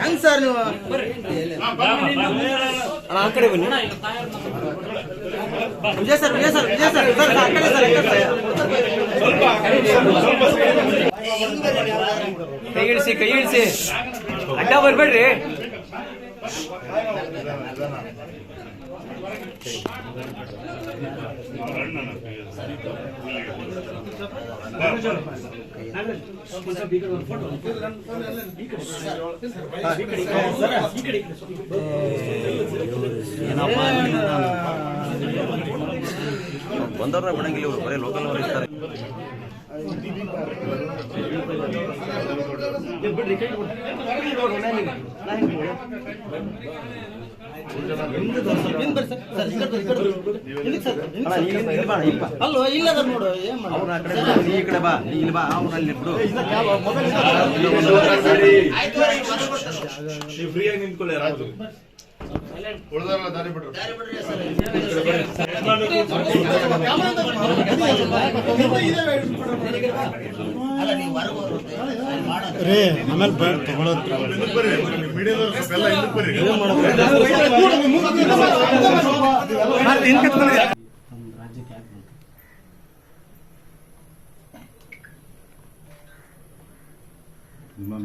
ಹೆಂಗ್ ಸರ್ ನೀವು ಆ ಕಡೆ ಬನ್ನಿ Vijaya sir Vijaya sir Vijaya sir sir ಆ ಕಡೆ ಸರ್ ಕೈ ಇಳಿಸಿ ಕೈ ಇಳಿಸಿ ಅಡ್ಡ ಬರ್ಬೇಡ್ರಿ. ಬಂದವ್ರನ್ನ ಬಿಡಂಗಿಲ್ಲ ಇವರು ಬರೀ ಲೋಕಲ್ ಅವರು ಇರ್ತಾರೆ ಅಲ್ಲೋ ಇಲ್ಲ ನೋಡು ಏನ್ ಈ ಕಡೆ ನಿಂತ್ಕೊಳ್ಳಿ ರಾಜು ಉಳಿದವರೆಲ್ಲ ದಾರಿ ಬಿಡ್ರು ರೀ ಆಮೇಲೆ ರಾಜ್ಯಕ್ಕೆ ಯಾಕೆ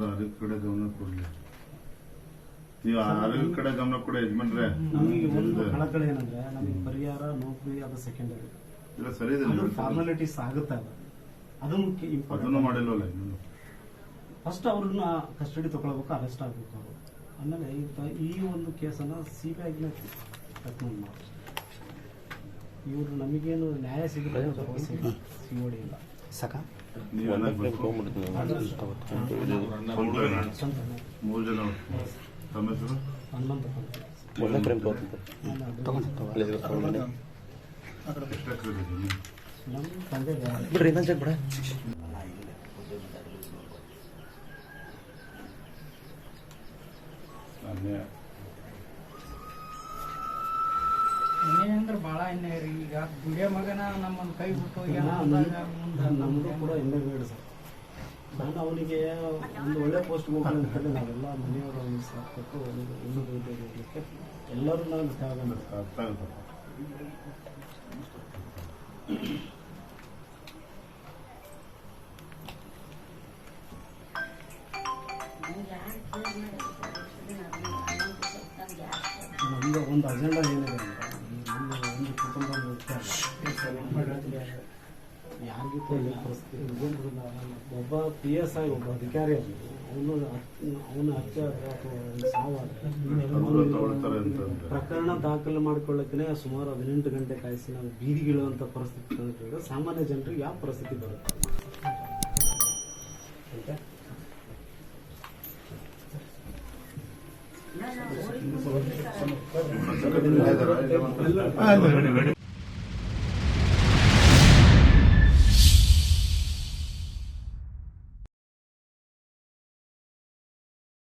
ಆರೋಗ್ಯ ಕಡೆ ಗಮನ ಕೊಡ್ಲಿ. ನೀವು ಆರೋಗ್ಯ ಕಡೆ ಗಮನ ಕೂಡ ಯಜಮಾನ್ರೆ. ನಮಗೆ ಒಂದು ಕಳಕಳಿ ಏನಂದ್ರೆ ನಮಗೆ ಪರಿಹಾರ ನೌಕರಿ ಅದು ಸೆಕೆಂಡರಿ ಇಲ್ಲ ಸರಿ ಇದೆ ನೀವು. ಫಾರ್ಮಾಲಿಟೀಸ್ ಆಗುತ್ತೆ ಅದು? ಅದು ಮುಖ್ಯ ಅದನ್ನು ಇಂಪಾರ್ಟೆಂಟ್ ಮಾಡಿಲ್ವಲ್ಲ ಇನ್ನೂ ಫಸ್ಟ್ ಅವ್ರನ್ನ ಕಸ್ಟಡಿ ತಗೊಳ್ಬೇಕು ಅರೆಸ್ಟ್ ಆಗ್ಬೇಕು ಅವರು. ಆಮೇಲೆ ಈ- ಈ ಒಂದು ಕೇಸನ್ನ ಸಿ ಬಿ ಐಗೆ ರೆಕಮೆಂಡ್ ಮಾಡಿ ಇವರು ನಮಗೇನು ನ್ಯಾಯ ಸಿಗುತ್ತೆ ಸಿ ಇಲ್ಲ. ಸ್ವಂತ ಮೂರು ಜನ ತಮ್ಮ ಹೆಸರು ಜಮೀನು? ನಮ್ಮ ತಂದೆ ಬಿಡ್ರಿ ಇನ್ನೊಂದು ಚೆಕ್ ಬಿಡ ಈಗ ದುಡಿಯೋ ಮಗನ ನಮ್ಮನ್ನು ಕೈ ಬಿಟ್ಟು ಹೋಗ್ಯಾನ ನಮ್ದು ಅಂದಾಗ ಮುಂದೆ ನಮ್ದು ಕೂಡ ಹಿಂದೆ ಬೇಡ ಸರ್ ನಾನು ಅವನಿಗೆ ಒಂದು ಒಳ್ಳೆ ಪೋಸ್ಟ್ ಹೋಗಲಿ ಅಂತ ಹೇಳಿ ನಾವೆಲ್ಲ ಮನೆಯವರು ಒಂದು ಸಾಥ್ ಕೊಟ್ಟು ಎಲ್ಲರೂ ನಾನು ಸಹಾಯ ಆಗುತ್ತಪ್ಪ ಒಂದು ಅಜೆಂಡಾ ಏನಿದೆ ಅಂತ, ಒಂದು ಕುಟುಂಬ ಯಾರಿಗೂ. ಒಬ್ಬ ಪಿ ಎಸ್ ಐ ಒಬ್ಬ ಅಧಿಕಾರಿ ಅವನು ಅವನ ಹತ್ಯೆ ಆದ್ರೆ ಅಥವಾ ಅಂತ ಪ್ರಕರಣ ದಾಖಲು ಮಾಡ್ಕೊಳ್ಳೋಕೆ ಸುಮಾರು ಹದಿನೆಂಟು ಗಂಟೆ ಕಾಯಿಸಿ ನಾವು ಬೀದಿಗಿಳುವಂತ ಪರಿಸ್ಥಿತಿ ತಂದಿಟ್ಟಿದ್ರೆ ಸಾಮಾನ್ಯ ಜನರಿಗೆ ಯಾವ ಪರಿಸ್ಥಿತಿ ಬರುತ್ತೆ ಅಂತ